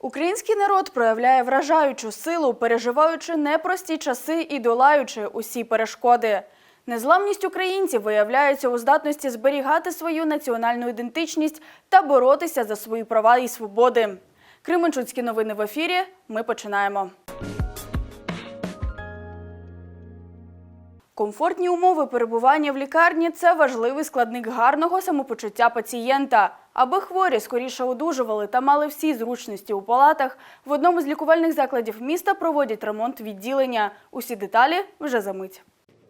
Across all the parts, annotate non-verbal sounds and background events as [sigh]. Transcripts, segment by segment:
Український народ проявляє вражаючу силу, переживаючи непрості часи і долаючи усі перешкоди. Незламність українців виявляється у здатності зберігати свою національну ідентичність та боротися за свої права і свободи. Кременчуцькі новини в ефірі. Ми починаємо. Комфортні умови перебування в лікарні це важливий складник гарного самопочуття пацієнта. Аби хворі скоріше одужували та мали всі зручності у палатах, в одному з лікувальних закладів міста проводять ремонт відділення. Усі деталі вже за мить.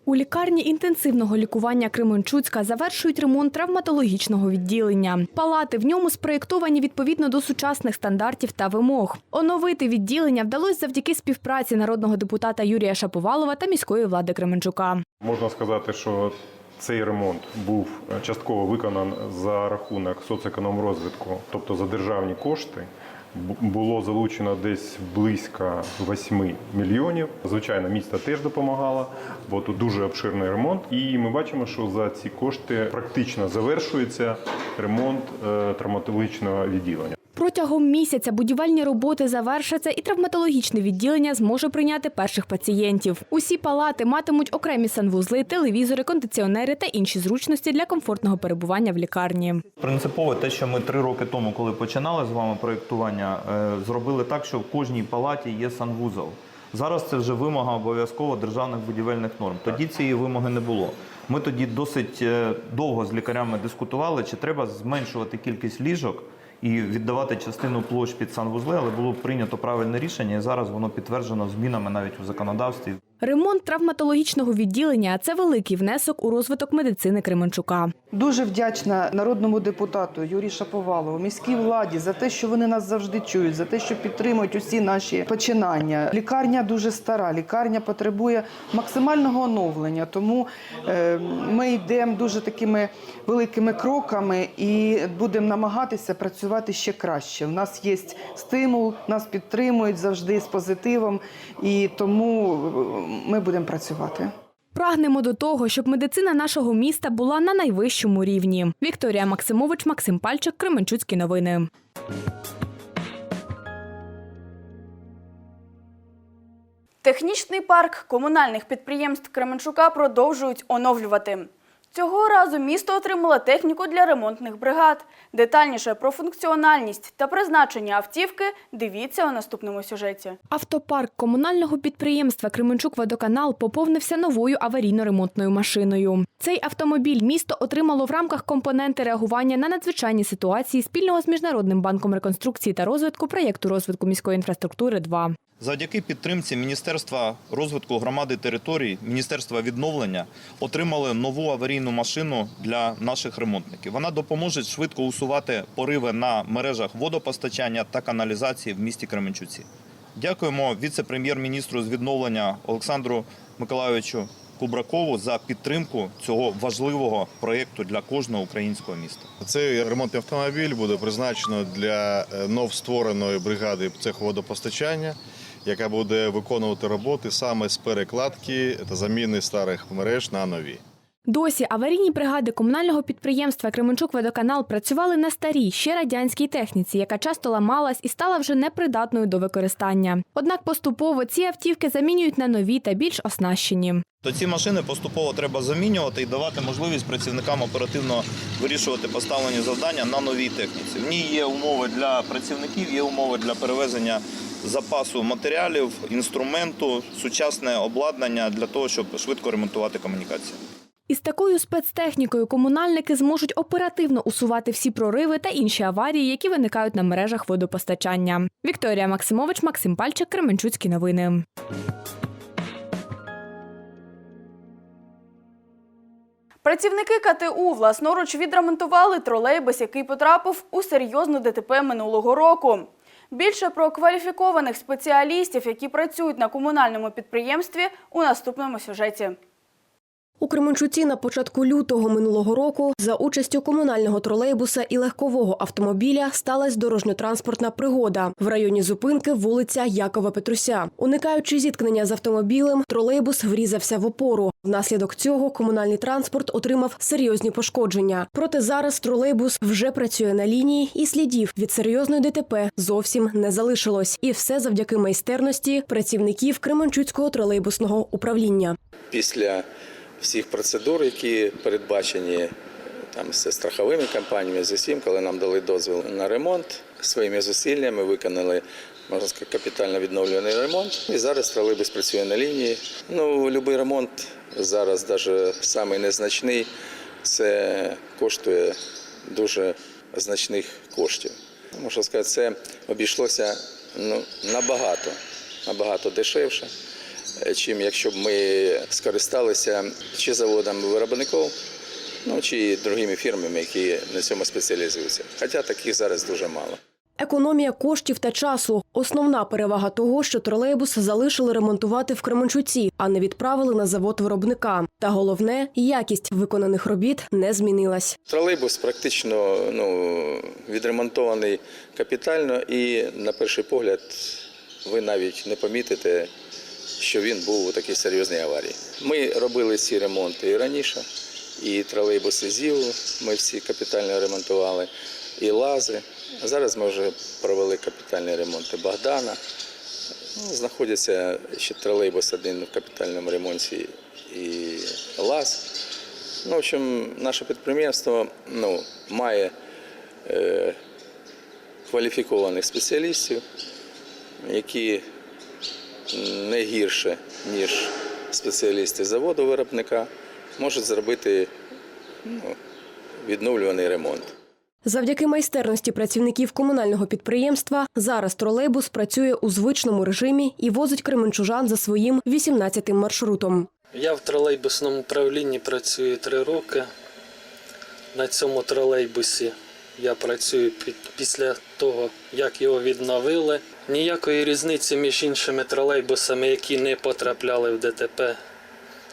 У лікарні інтенсивного лікування Кременчуцька завершують ремонт травматологічного відділення. Палати в ньому спроєктовані відповідно до сучасних стандартів та вимог. Оновити відділення вдалося завдяки співпраці народного депутата Юрія Шаповалова та міської влади Кременчука. Можна сказати, що цей ремонт був е, частково виконан за рахунок соцекономрозвитку, тобто за державні кошти. Було залучено десь близько 8 мільйонів. Звичайно, місто теж допомагало, бо тут дуже обширний ремонт. І ми бачимо, що за ці кошти практично завершується ремонт е, травматологічного відділення. Протягом місяця будівельні роботи завершаться і травматологічне відділення зможе прийняти перших пацієнтів. Усі палати матимуть окремі санвузли, телевізори, кондиціонери та інші зручності для комфортного перебування в лікарні. Принципово те, що ми три роки тому, коли починали з вами проєктування, е, зробили так, що в кожній палаті є санвузол. Зараз це вже вимога обов'язково державних будівельних норм. Тоді цієї вимоги не було. Ми тоді досить е, довго з лікарями дискутували, чи треба зменшувати кількість ліжок і віддавати частину площ під санвузли, але було прийнято правильне рішення, і зараз воно підтверджено змінами навіть у законодавстві. Ремонт травматологічного відділення це великий внесок у розвиток медицини Кременчука. Дуже вдячна народному депутату Юрію Шаповалову, міській владі за те, що вони нас завжди чують, за те, що підтримують усі наші починання. Лікарня дуже стара, лікарня потребує максимального оновлення. Тому е, ми йдемо дуже такими великими кроками і будемо намагатися працювати ще краще. У нас є стимул, нас підтримують завжди з позитивом, і тому е, ми будемо працювати. Прагнемо до того, щоб медицина нашого міста була на найвищому рівні. Вікторія Максимович, Максим Пальчик, Кременчуцькі новини. Технічний парк комунальних підприємств Кременчука продовжують оновлювати. Цього разу місто отримало техніку для ремонтних бригад. Детальніше про функціональність та призначення автівки дивіться у наступному сюжеті. Автопарк комунального підприємства Кременчук-Водоканал поповнився новою аварійно-ремонтною машиною. Цей автомобіль місто отримало в рамках компоненти реагування на надзвичайні ситуації спільного з Міжнародним банком реконструкції та розвитку проєкту розвитку міської інфраструктури 2 Завдяки підтримці Міністерства розвитку громади територій, Міністерства відновлення отримали нову аварійну машину для наших ремонтників. Вона допоможе швидко усувати пориви на мережах водопостачання та каналізації в місті Кременчуці. Дякуємо віце-прем'єр-міністру з відновлення Олександру Миколайовичу Кубракову за підтримку цього важливого проєкту для кожного українського міста. Цей ремонтний автомобіль буде призначено для е, новствореної бригади цеху водопостачання, яка буде виконувати роботи саме з перекладки та заміни старих мереж на нові. Досі аварійні бригади комунального підприємства Кременчук-Водоканал працювали на старій, ще радянській техніці, яка часто ламалась і стала вже непридатною до використання. Однак поступово ці автівки замінюють на нові та більш оснащені. То ці машини поступово треба замінювати і давати можливість працівникам оперативно вирішувати поставлені завдання на новій техніці. В ній є умови для працівників, є умови для перевезення запасу матеріалів, інструменту, сучасне обладнання для того, щоб швидко ремонтувати комунікації. Із такою спецтехнікою комунальники зможуть оперативно усувати всі прориви та інші аварії, які виникають на мережах водопостачання. Вікторія Максимович, Максим Пальчик, Кременчуцькі новини. Працівники КТУ власноруч відремонтували тролейбус, який потрапив у серйозну ДТП минулого року. Більше про кваліфікованих спеціалістів, які працюють на комунальному підприємстві, у наступному сюжеті. У Кременчуці на початку лютого минулого року за участю комунального тролейбуса і легкового автомобіля сталася дорожньо-транспортна пригода в районі зупинки вулиця Якова Петруся. Уникаючи зіткнення з автомобілем, тролейбус врізався в опору. Внаслідок цього комунальний транспорт отримав серйозні пошкодження. Проте зараз тролейбус вже працює на лінії, і слідів від серйозної ДТП зовсім не залишилось. І все завдяки майстерності працівників Кременчуцького тролейбусного управління. після всіх процедур, які передбачені там з страховими компаніями, з усім, коли нам дали дозвіл на ремонт, своїми зусиллями виконали. Можна сказати, капітально відновлюваний ремонт. І зараз тролейбус працює на лінії. Ну, будь-який ремонт зараз, навіть самий незначний, це коштує дуже значних коштів. Можна сказати, це обійшлося ну, набагато, набагато дешевше чим якщо б ми скористалися чи заводом виробників, ну чи другими фірмами, які на цьому спеціалізуються. Хоча таких зараз дуже мало. Економія коштів та часу основна перевага того, що тролейбус залишили ремонтувати в Кременчуці, а не відправили на завод виробника. Та головне, якість виконаних робіт не змінилась. Тролейбус практично ну, відремонтований капітально, і на перший погляд ви навіть не помітите, що він був у такій серйозній аварії. Ми робили ці ремонти і раніше, і тролейбуси ЗІУ ми всі капітально ремонтували, і лази. Зараз ми вже провели капітальні ремонти Богдана. Ну, Знаходиться ще тролейбус один в капітальному ремонті і ЛАЗ. Ну, в общем, наше підприємство ну, має е, кваліфікованих спеціалістів, які не гірше, ніж спеціалісти заводу виробника, можуть зробити ну, відновлюваний ремонт. Завдяки майстерності працівників комунального підприємства зараз тролейбус працює у звичному режимі і возить кременчужан за своїм 18-тим маршрутом. Я в тролейбусному управлінні працюю три роки. На цьому тролейбусі я працюю під- після того, як його відновили. Ніякої різниці між іншими тролейбусами, які не потрапляли в ДТП,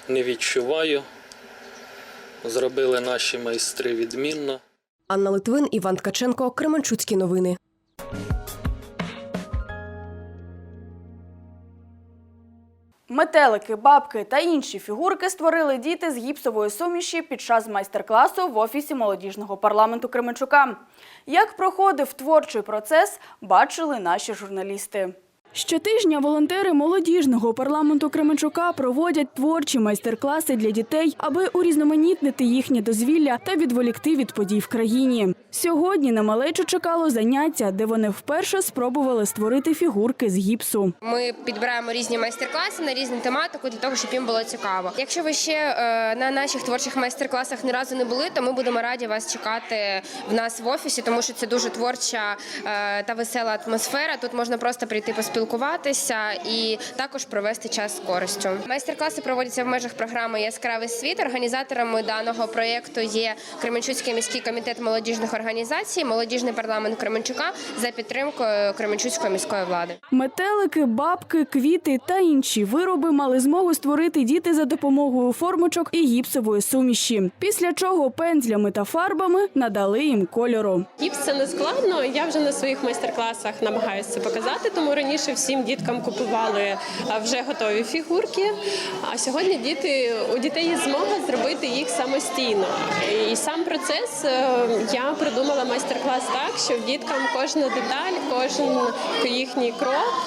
не відчуваю. Зробили наші майстри відмінно. Анна Литвин, Іван Ткаченко, Кременчуцькі новини. Метелики, бабки та інші фігурки створили діти з гіпсової суміші під час майстер-класу в офісі молодіжного парламенту Кременчука. Як проходив творчий процес, бачили наші журналісти. Щотижня волонтери молодіжного парламенту Кременчука проводять творчі майстер-класи для дітей, аби урізноманітнити їхнє дозвілля та відволікти від подій в країні. Сьогодні на малечу чекало заняття, де вони вперше спробували створити фігурки з гіпсу. Ми підбираємо різні майстер-класи на різну тематику для того, щоб їм було цікаво. Якщо ви ще е, на наших творчих майстер-класах ні разу не були, то ми будемо раді вас чекати в нас в офісі, тому що це дуже творча е, та весела атмосфера. Тут можна просто прийти поспілкуватися і також провести час з користю. Майстер-класи проводяться в межах програми Яскравий світ. Організаторами даного проєкту є Кременчуцький міський комітет молодіжних організацій, молодіжний парламент Кременчука за підтримкою Кременчуцької міської влади. Метелики, бабки, квіти та інші вироби мали змогу створити діти за допомогою формочок і гіпсової суміші. Після чого пензлями та фарбами надали їм кольору. Гіпс це не складно. Я вже на своїх майстер-класах намагаюся це показати. Тому раніше всім діткам купували вже готові фігурки. А сьогодні діти у дітей є змога зробити їх самостійно. І сам процес е, я придумала майстер-клас так, щоб діткам кожна деталь, кожен їхній крок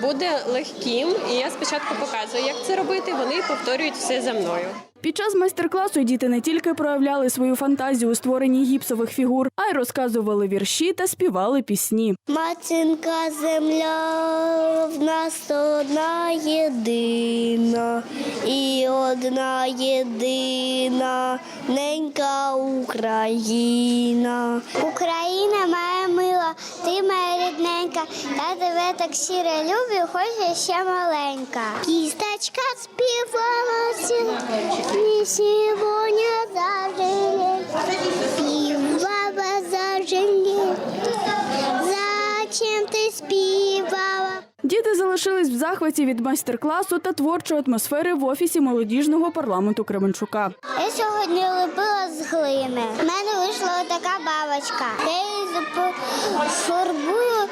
буде легким. І я спочатку показую, як це робити. Вони повторюють все за мною. Під час майстер-класу діти не тільки проявляли свою фантазію у створенні гіпсових фігур, а й розказували вірші та співали пісні. Матінка земля в нас одна єдина, і одна єдина ненька Україна. Україна моя мила, ти моя рідненька, я тебе так щиро люблю, хоч я ще маленька. Кісточка співала сьогодні зажили, співала зажили. Зачем ти співала? Діти залишились в захваті від майстер-класу та творчої атмосфери в офісі молодіжного парламенту Кременчука. Я сьогодні лепила з глини. У мене вийшла така бабочка. Я її фарбую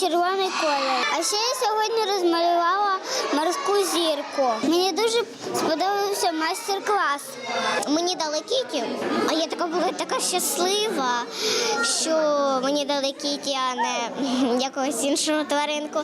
червоний колір. А ще я сьогодні розмалювала морську зірку. Мені дуже сподобався майстер-клас. Мені дали кіті, а я така була така щаслива, що мені дали кіті, а не [laughs] якогось іншого тваринку.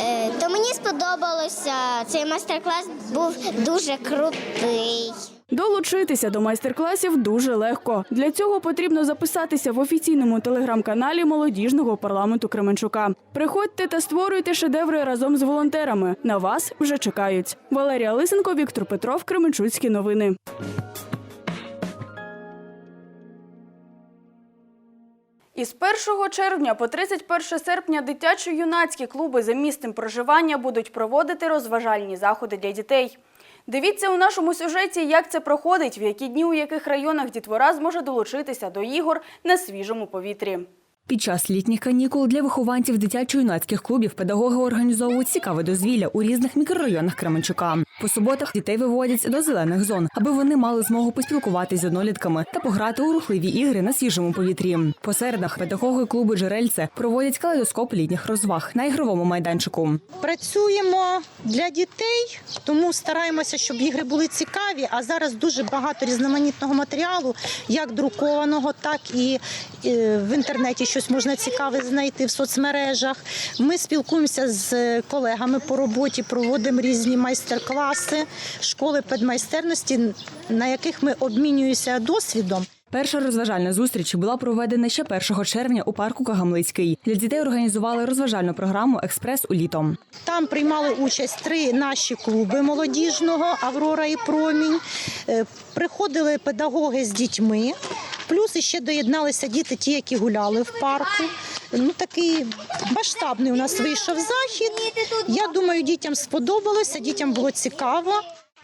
Е, То мені сподобалося. Цей майстер-клас був дуже крутий. Долучитися до майстер-класів дуже легко. Для цього потрібно записатися в офіційному телеграм-каналі молодіжного парламенту Кременчука. Приходьте та створюйте шедеври разом з волонтерами. На вас вже чекають. Валерія Лисенко, Віктор Петров, Кременчуцькі новини. Із 1 червня по 31 серпня дитячо-юнацькі клуби за місцем проживання будуть проводити розважальні заходи для дітей. Дивіться у нашому сюжеті, як це проходить, в які дні у яких районах дітвора зможе долучитися до ігор на свіжому повітрі. Під час літніх канікул для вихованців дитячо-юнацьких клубів педагоги організовують цікаве дозвілля у різних мікрорайонах Кременчука. По суботах дітей виводять до зелених зон, аби вони мали змогу поспілкуватися з однолітками та пограти у рухливі ігри на свіжому повітрі. По середах педагоги клубу Джерельце проводять калейдоскоп літніх розваг на ігровому майданчику. Працюємо для дітей, тому стараємося, щоб ігри були цікаві. А зараз дуже багато різноманітного матеріалу, як друкованого, так і е, в інтернеті щось можна цікаве знайти в соцмережах. Ми спілкуємося з колегами по роботі, проводимо різні майстер-класи, школи педмайстерності, на яких ми обмінюємося досвідом. Перша розважальна зустріч була проведена ще 1 червня у парку Кагамлицький. Для дітей організували розважальну програму Експрес у літом. Там приймали участь три наші клуби молодіжного Аврора і Промінь. Е, Приходили педагоги з дітьми. Плюс ще доєдналися діти, ті, які гуляли в парку. Ну такий масштабний у нас вийшов захід. Я думаю, дітям сподобалося, дітям було цікаво.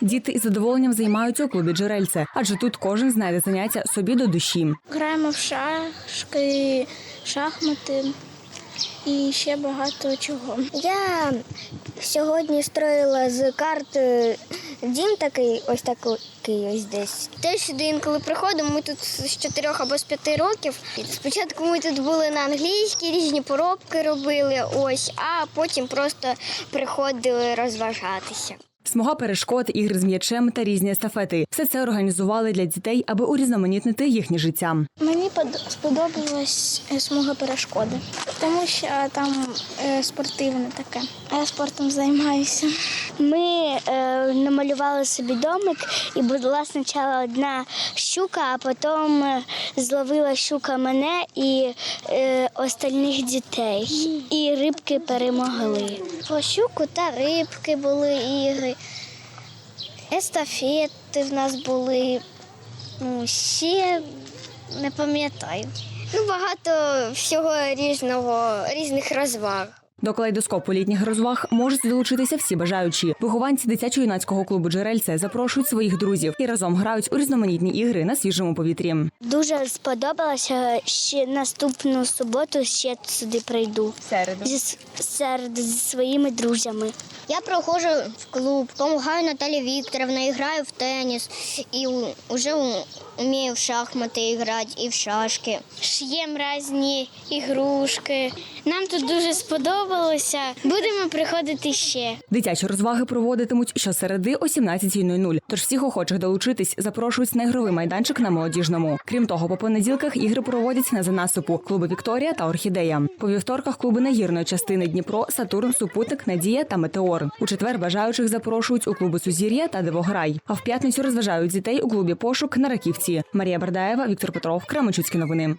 Діти із задоволенням займаються у клубі Джерельце, адже тут кожен знайде заняття собі до душі. Граємо в шашки, шахмати і ще багато чого. Я сьогодні строїла з карти дім такий, ось такий ось десь. Теж сюди інколи приходимо, ми тут з чотирьох або з п'яти років. Спочатку ми тут були на англійській, різні поробки робили, ось, а потім просто приходили розважатися. Смуга перешкод, ігри з м'ячем та різні естафети. Все це організували для дітей, аби урізноманітнити їхнє життя. Мені сподобалась смуга перешкоди, тому що там спортивне таке. А я спортом займаюся. Ми е, намалювали собі домик, і була спочатку одна щука, а потім е, зловила щука мене і е, остальних дітей. І рибки перемогли. По щуку та рибки були ігри, естафети в нас були. Ну, ще не пам'ятаю. Ну, багато всього різного, різних розваг. До калейдоскопу літніх розваг можуть долучитися всі бажаючі. Вихованці дитячо-юнацького клубу Джерельце запрошують своїх друзів і разом грають у різноманітні ігри на свіжому повітрі. Дуже сподобалося. Ще наступну суботу ще сюди прийду. Середу. Зі, середу зі своїми друзями. Я проходжу в клуб, допомагаю Наталі Вікторовні, граю в теніс і вже вмію в шахмати грати і в шашки. Ш'ємо різні ігрушки. Нам тут дуже сподобалося. Будемо приходити ще. Дитячі розваги проводитимуть щосереди о 17.00. Тож всіх охочих долучитись запрошують на ігровий майданчик на молодіжному. Крім того, по понеділках ігри проводять на занасипу клуби Вікторія та Орхідея. По вівторках клуби нагірної частини Дніпро, Сатурн, Супутник, Надія та Метеор. У четвер бажаючих запрошують у клуби Сузір'я та Дивограй. А в п'ятницю розважають дітей у клубі Пошук на Раківці. Марія Бардаєва, Віктор Петров, Кременчуцькі новини.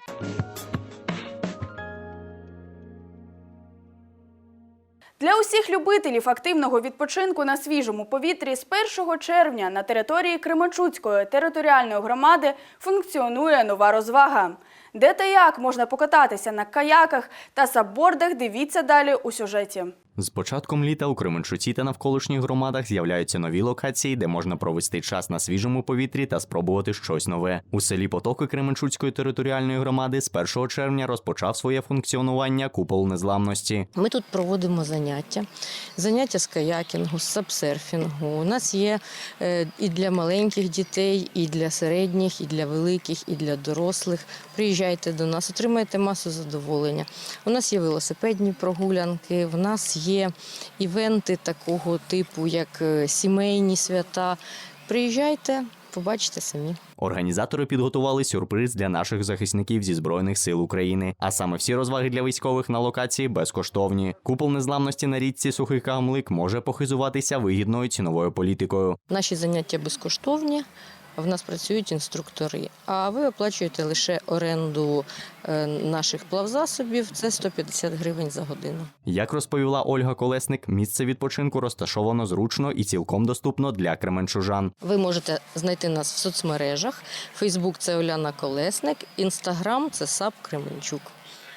Для усіх любителів активного відпочинку на свіжому повітрі з 1 червня на території Кремачуцької територіальної громади функціонує нова розвага. Де та як можна покататися на каяках та саббордах, дивіться далі у сюжеті. З початком літа у Кременчуці та навколишніх громадах з'являються нові локації, де можна провести час на свіжому повітрі та спробувати щось нове. У селі Потоки Кременчуцької територіальної громади з 1 червня розпочав своє функціонування купол незламності. Ми тут проводимо заняття, заняття з каякінгу, з сапсерфінгу. У нас є е, і для маленьких дітей, і для середніх, і для великих, і для дорослих. Приїжджайте до нас, отримаєте масу задоволення. У нас є велосипедні прогулянки, в нас є івенти такого типу, як е, сімейні свята. Приїжджайте, побачите самі. Організатори підготували сюрприз для наших захисників зі збройних сил України. А саме всі розваги для військових на локації безкоштовні. Купол незламності на річці Сухий Камлик може похизуватися вигідною ціновою політикою. Наші заняття безкоштовні. В нас працюють інструктори, а ви оплачуєте лише оренду е, наших плавзасобів. Це 150 гривень за годину. Як розповіла Ольга Колесник, місце відпочинку розташовано зручно і цілком доступно для кременчужан. Ви можете знайти нас в соцмережах. Фейсбук це Оляна Колесник, інстаграм це САП Кременчук.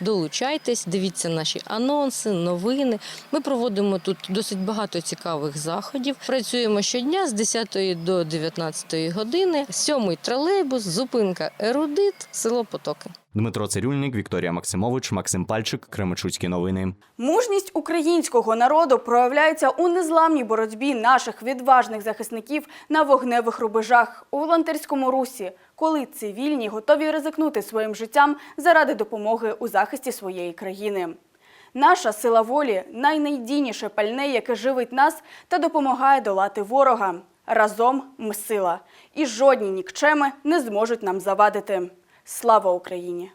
Долучайтесь, дивіться наші анонси, новини. Ми проводимо тут досить багато цікавих заходів. Працюємо щодня з 10 до 19 години. Сьомий тролейбус, зупинка Ерудит, село Потоки. Дмитро Цирюльник, Вікторія Максимович, Максим Пальчик, Кременчуцькі новини. Мужність українського народу проявляється у незламній боротьбі наших відважних захисників на вогневих рубежах у волонтерському русі, коли цивільні готові ризикнути своїм життям заради допомоги у захисті своєї країни. Наша сила волі найнайдійніше пальне, яке живить нас та допомагає долати ворога. Разом ми сила, і жодні нікчеми не зможуть нам завадити. Слава Україні!